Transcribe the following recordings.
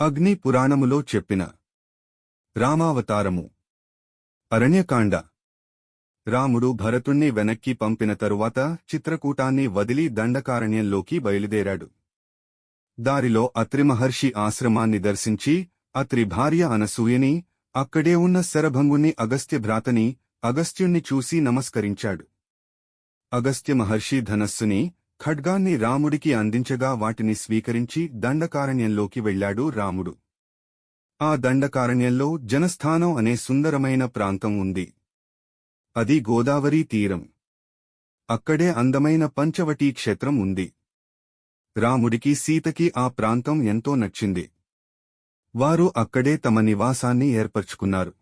అగ్ని పురాణములో చెప్పిన రామావతారము. అరణ్యకాండ. రాముడు భరతుణ్ణి వెనక్కి పంపిన తరువాత చిత్రకూటాన్ని వదిలి దండకారణ్యంలోకి బయలుదేరాడు. దారిలో అత్రిమహర్షి ఆశ్రమాన్ని దర్శించి అత్రి భార్య అనసూయని అక్కడే ఉన్న శరభంగుణ్ణి అగస్త్యభ్రాతని అగస్త్యుణ్ణి చూసి నమస్కరించాడు. అగస్త్య మహర్షి ధనస్సుని ఖడ్గాన్ని రాముడికి అందించగా వాటిని స్వీకరించి దండకారణ్యంలోకి వెళ్ళాడు రాముడు. ఆ దండకారణ్యంలో జనస్థానం అనే సుందరమైన ప్రాంతం ఉంది. అది గోదావరీ తీరం. అక్కడే అందమైన పంచవటీ క్షేత్రం ఉంది. రాముడికి సీతకి ఆ ప్రాంతం ఎంతో నచ్చింది. వారు అక్కడే తమ నివాసాన్ని ఏర్పరచుకున్నారు.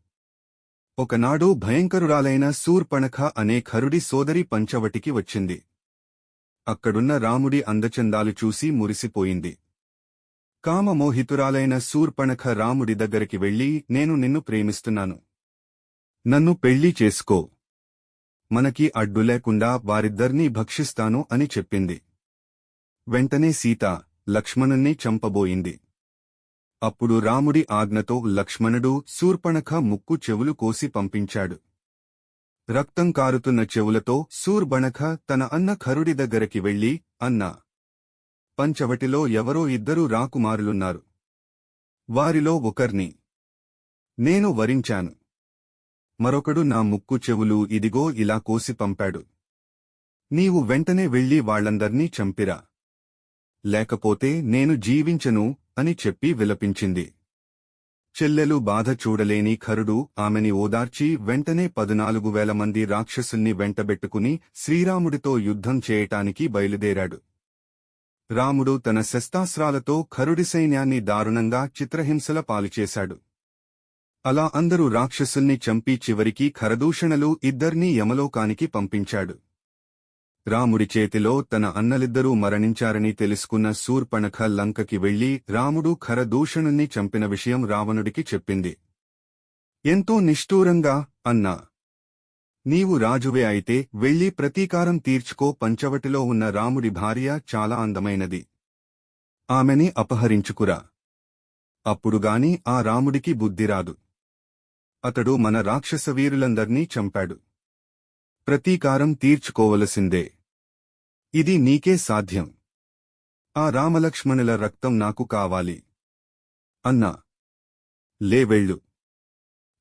ఒకనాడు భయంకరురాలైన శూర్పణఖ అనే ఖరుడి సోదరి పంచవటికి వచ్చింది. అక్కడున్న రాముడి అందచందాలు చూసి మురిసిపోయింది. కామమోహితురాలైన శూర్పణఖ రాముడి దగ్గరికి వెళ్ళి నేను నిన్ను ప్రేమిస్తున్నాను. నన్ను పెళ్ళి చేసుకో. మనకి అడ్డు లేకుండా వారిద్దర్నీ భక్షిస్తాను అని చెప్పింది. వెంటనే సీత లక్ష్మణుణ్ణి చంపబోయింది. అప్పుడు రాముడి ఆజ్ఞతో లక్ష్మణుడు శూర్పణఖ ముక్కు చెవులు కోసి పంపించాడు. రక్తం కారుతున్న చెవులతో సూర్బణఖ తన అన్న ఖరుడి దగ్గరికి వెళ్ళి అన్నా పంచవటిలో ఎవరో ఇద్దరు రాకుమారులున్నారు. వారిలో ఒకర్ని నేను వరించాను. మరొకడు నా ముక్కు చెవులు ఇదిగో ఇలా కోసి పంపాడు. నీవు వెంటనే వెళ్ళి వాళ్ళందర్నీ చంపిరా. లేకపోతే నేను జీవించను అని చెప్పి విలపించింది. చెల్లెలు బాధ చూడలేని ఖరుడు ఆమెని ఓదార్చి వెంటనే పదునాలుగు వేల మంది రాక్షసుల్ని వెంటబెట్టుకుని శ్రీరాముడితో యుద్ధం చేయటానికి బయలుదేరాడు. రాముడు తన శస్త్రాస్త్రాలతో ఖరుడి సైన్యాన్ని దారుణంగా చిత్రహింసల పాలుచేశాడు అలా అందరూ రాక్షసుల్ని చంపి చివరికి ఖరదూషణలు ఇద్దర్నీ యమలోకానికి పంపించాడు. రాముడి చేతిలో తన అన్నలిద్దరూ మరణించారని తెలుసుకున్న శూర్పణఖ లంకకి వెళ్ళి రాముడు ఖరదూషణుణ్ణి చంపిన విషయం రావణుడికి చెప్పింది. ఎంతో నిష్ఠూరంగా అన్నా. నీవు రాజువే అయితే వెళ్ళి ప్రతీకారం తీర్చుకో. పంచవటిలో ఉన్న రాముడి భార్య చాలా అందమైనది. ఆమెని అపహరించుకురా. అప్పుడుగాని ఆ రాముడికి బుద్ధిరాదు అతడు మన రాక్షస వీరులందర్నీ చంపాడు. ప్రతీకారం తీర్చుకోవలసిందే. ఇది నీకే సాధ్యం. ఆ రామలక్ష్మణుల రక్తం నాకు కావాలి. అన్నా. లేవెళ్ళు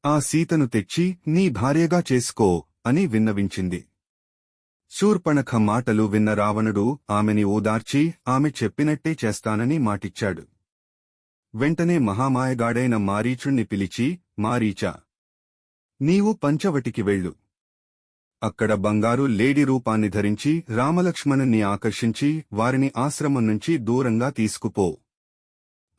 ఆ సీతను తెచ్చి నీ భార్యగా చేసుకో అని విన్నవించింది. శూర్పణఖ మాటలు విన్న రావణుడు ఆమెని ఓదార్చి ఆమె చెప్పినట్టే చేస్తానని మాటిచ్చాడు. వెంటనే మహామాయగాడైన మారీచుణ్ణి పిలిచి మారీచా నీవు పంచవటికి వెళ్ళు. అక్కడ బంగారు లేడీ రూపాన్ని ధరించి రామలక్ష్మణుణ్ణి ఆకర్షించి వారిని ఆశ్రమం నుంచి దూరంగా తీసుకుపో.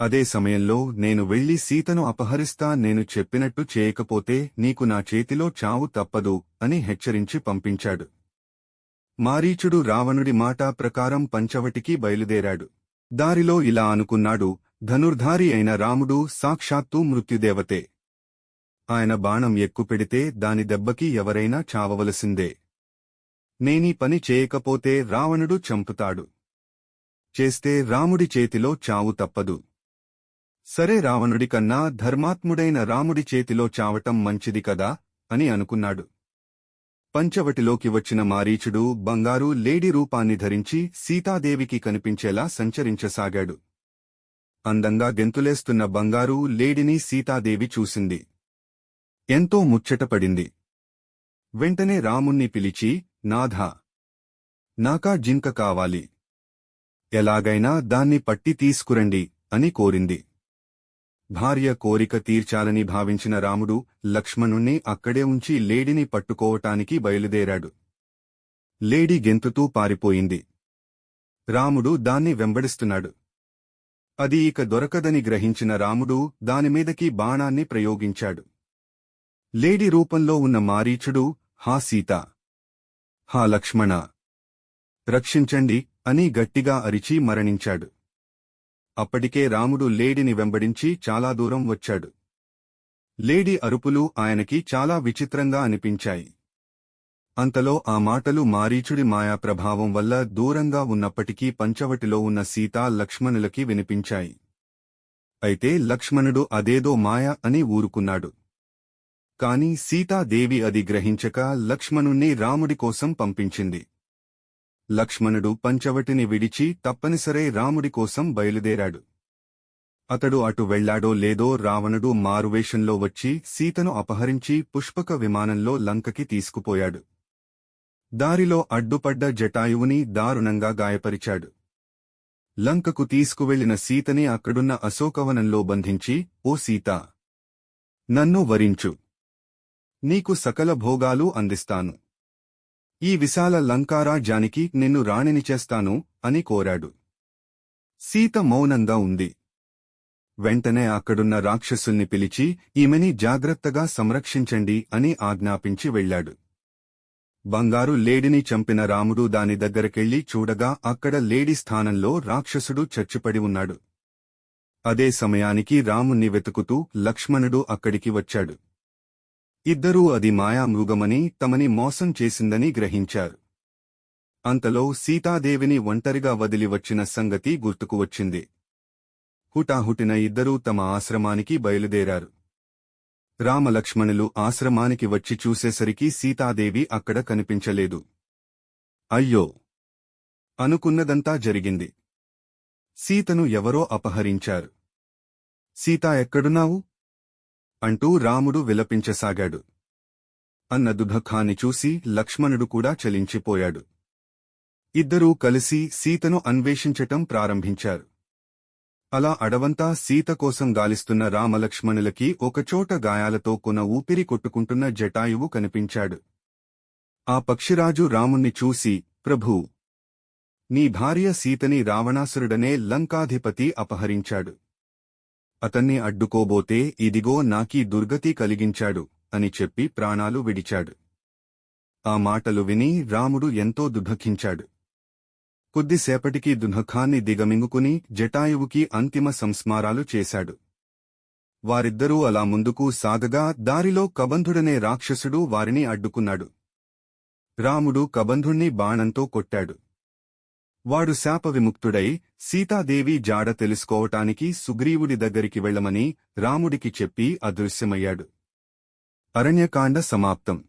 అదే సమయంలో నేను వెళ్ళి సీతను అపహరిస్తా నేను చెప్పినట్టు చేయకపోతే నీకు నా చేతిలో చావు తప్పదు అని హెచ్చరించి పంపించాడు. మారీచుడు రావణుడి మాట ప్రకారం పంచవటికి బయలుదేరాడు. దారిలో ఇలా అనుకున్నాడు ధనుర్ధారి అయిన రాముడు సాక్షాత్తూ మృత్యుదేవతే. ఆయన బాణం ఎక్కుపెడితే దాని దెబ్బకి ఎవరైనా చావవలసిందే. నేనీ పని చేయకపోతే రావణుడు చంపుతాడు. చేస్తే రాముడి చేతిలో చావు తప్పదు. సరే రావణుడి కన్నా ధర్మాత్ముడైన రాముడి చేతిలో చావటం మంచిది కదా? అని అనుకున్నాడు. పంచవటిలోకి వచ్చిన మారీచుడు బంగారు లేడీ రూపాన్ని ధరించి సీతాదేవికి కనిపించేలా సంచరించసాగాడు. అందంగా గెంతులేస్తున్న బంగారు లేడిని సీతాదేవి చూసింది. ఎంతో ముచ్చటపడింది. వెంటనే రాముణ్ణి పిలిచి నాథా నాకా జింక కావాలి. ఎలాగైనా దాన్ని పట్టి తీసుకురండి అని కోరింది. భార్య కోరిక తీర్చాలని భావించిన రాముడు లక్ష్మణుణ్ణి అక్కడే ఉంచి లేడిని పట్టుకోవటానికి బయలుదేరాడు. లేడి గెంతుతూ పారిపోయింది. రాముడు దాన్ని వెంబడిస్తున్నాడు. అది ఇక దొరకదని గ్రహించిన రాముడు దానిమీదకి బాణాన్ని ప్రయోగించాడు. లేడీ రూపంలో ఉన్న మారీచుడు హా సీత! హా లక్ష్మణ! రక్షించండి అని గట్టిగా అరిచి మరణించాడు. అప్పటికే రాముడు లేడిని వెంబడించి చాలా దూరం వచ్చాడు. లేడీ అరుపులు ఆయనకి చాలా విచిత్రంగా అనిపించాయి. అంతలో ఆ మాటలు మారీచుడి మాయా ప్రభావం వల్ల దూరంగా ఉన్నప్పటికీ పంచవటిలో ఉన్న సీత లక్ష్మణులకి వినిపించాయి. అయితే లక్ష్మణుడు అదేదో మాయ అని ఊరుకున్నాడు. కాని సీతాదేవి అది గ్రహించక లక్ష్మణుణ్ణి రాముడి కోసం పంపించింది. లక్ష్మణుడు పంచవటిని విడిచి తప్పనిసరే రాముడి కోసం బయలుదేరాడు. అతడు అటు వెళ్ళాడో లేదో రావణుడు మారువేషంలో వచ్చి సీతను అపహరించి పుష్పక విమానంలో లంకకి తీసుకుపోయాడు. దారిలో అడ్డుపడ్డ జటాయువుని దారుణంగా గాయపరిచాడు. లంకకు తీసుకువెళ్ళిన సీతని అక్కడున్న అశోకవనంలో బంధించి ఓ సీత! నన్ను వరించు! నీకు సకల భోగాలు అందిస్తాను. ఈ విశాల లంకారాజ్యానికి నిన్ను రాణిని చేస్తాను అని కోరాడు. సీత మౌనంగా ఉంది. వెంటనే అక్కడున్న రాక్షసుల్ని పిలిచి ఈమెని జాగ్రత్తగా సంరక్షించండి అని ఆజ్ఞాపించి వెళ్ళాడు. బంగారు లేడిని చంపిన రాముడు దాని దగ్గరకెళ్ళి చూడగా అక్కడ లేడి స్థానంలో రాక్షసుడు చచ్చిపడి ఉన్నాడు. అదే సమయానికి రాముణ్ణి వెతుకుతూ లక్ష్మణుడు అక్కడికి వచ్చాడు. ఇద్దరూ అది మాయామృగమని తమని మోసం చేసిందని గ్రహించారు. అంతలో సీతాదేవిని ఒంటరిగా వదిలి వచ్చిన సంగతి గుర్తుకు వచ్చింది. హుటాహుటిన ఇద్దరూ తమ ఆశ్రమానికి బయలుదేరారు. రామలక్ష్మణులు ఆశ్రమానికి వచ్చి చూసేసరికి సీతాదేవి అక్కడ కనిపించలేదు. అయ్యో! అనుకున్నదంతా జరిగింది. సీతను ఎవరో అపహరించారు. సీత ఎక్కడున్నావు? అంటూ రాముడు విలపించసాగాడు. అన్న దుఃఖాన్ని చూసి లక్ష్మణుడు కూడా చలించిపోయాడు. ఇద్దరూ కలిసి సీతను అన్వేషించటం ప్రారంభించారు. అలా అడవంతా సీత కోసం గాలిస్తున్న రామలక్ష్మణులకి ఒకచోట గాయాలతో కొన ఊపిరి కొట్టుకుంటున్న జటాయువు కనిపించాడు. ఆ పక్షిరాజు రాముణ్ణి చూసి ప్రభూ! నీ భార్య సీతని రావణాసురుడనే లంకాధిపతి అపహరించాడు. అతన్ని అడ్డుకోబోతే ఇదిగో నాకీ దుర్గతి కలిగించాడు అని చెప్పి ప్రాణాలు విడిచాడు. ఆ మాటలు విని రాముడు ఎంతో దుఃఖించాడు. కొద్దిసేపటికి దుఃఖాన్ని దిగమింగుకుని జటాయువుకి అంతిమ సంస్మారాలు చేశాడు. వారిద్దరూ అలా ముందుకు సాగగా దారిలో కబంధుడనే రాక్షసుడు వారిని అడ్డుకున్నాడు. రాముడు కబంధుణ్ణి బాణంతో కొట్టాడు. వాడు శాప విముక్తుడై సీతాదేవి జాడ తెలుసుకోవటానికి సుగ్రీవుడి దగ్గరికి వెళ్ళమని రాముడికి చెప్పి అదృశ్యమయ్యాడు. అరణ్యకాండ సమాప్తం.